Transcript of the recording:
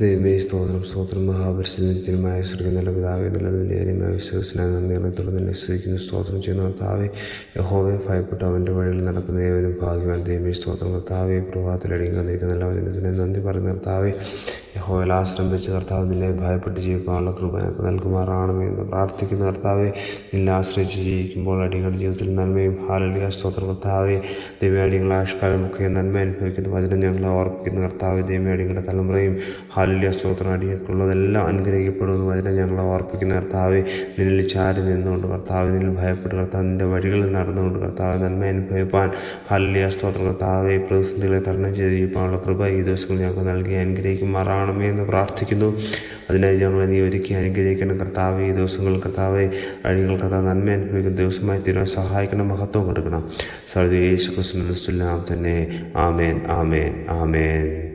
ദൈവമേ സ്തോത്രം സ്തോത്രം മഹാപരിശുദ്ധമായ സ്വർഗ നല്ല പിതാവേ നല്ലതിന്റെ കാര്യമായ വിശ്വസിനായി നന്ദികളത്തോടെ തന്നെ സ്വീകരിക്കുന്നു സ്തോത്രം ചെയ്യുന്ന കർത്താവെ. യഹോവയെ ഭയപ്പെട്ട് അവന്റെ വഴിയിൽ നടക്കുന്ന ഏവനും ഭാഗ്യവാൻ ദൈവമേ സ്തോത്രം കർത്താവെ. പ്രഭാതത്തിലടിയും കന്നിരിക്കുന്ന നല്ല വചനത്തിനെ നന്ദി പറയുന്ന കർത്താവെ. യഹോവയിൽ ആശ്രമിച്ച് കർത്താവ് നിന്നെ ഭയപ്പെട്ട് ജീവിക്കാനുള്ള കൃപ ഞങ്ങൾക്ക് നൽകുമാറാണമേ എന്ന് പ്രാർത്ഥിക്കുന്ന കർത്താവെ നിന്നെ ആശ്രയിച്ച് ജീവിക്കുമ്പോൾ അടികളുടെ ജീവിതത്തിൽ നന്മയും ഹാലലിയ സ്തോത്ര കർത്താവെ. ദൈവഅടികളെ മുഖേ നന്മ അനുഭവിക്കുന്ന വചനം ഞങ്ങളെ ഓർപ്പിക്കുന്ന കർത്താവ്. ദൈവഅടികളുടെ തലമുറയും ഹാലലിയ സ്തോത്രം അടികൾക്കുള്ളതെല്ലാം അനുഗ്രഹിക്കപ്പെടുമെന്ന് വചനം ഞങ്ങളെ ഓർപ്പിക്കുന്ന കർത്താവെ. നിന്നിൽ ചാരി നിന്നുകൊണ്ട് കർത്താവ് നിന്നിൽ ഭയപ്പെട്ട് കർത്താവ് നിന്റെ വഴികളിൽ നടന്നുകൊണ്ട് കർത്താവ് നന്മ അനുഭവിപ്പാൻ ഹാലലിയ സ്തോത്ര കർത്താവെ. പ്രതിസന്ധികളെ തരണം ചെയ്ത് ജീവിക്കാനുള്ള കൃപ ഈ ദിവസങ്ങൾ ഞങ്ങൾക്ക് നൽകി അനുഗ്രഹിക്കുമാറാണമേ എന്ന് പ്രാർത്ഥിക്കുന്നു. അതിനായി ഞങ്ങളെ നീ ഒരുക്കി അനുഗ്രഹിക്കണം. കർത്താവ് ഈ ദിവസങ്ങൾ കർത്താവെ അഴികൾ കർത്താവ് നന്മ അനുഭവിക്കുന്ന ദിവസമായി തീരാൻ സഹായിക്കണം. മഹത്വം കൊടുക്കണം. സർവ യേശു തന്നെ. ആമേൻ ആമേൻ ആമേൻ.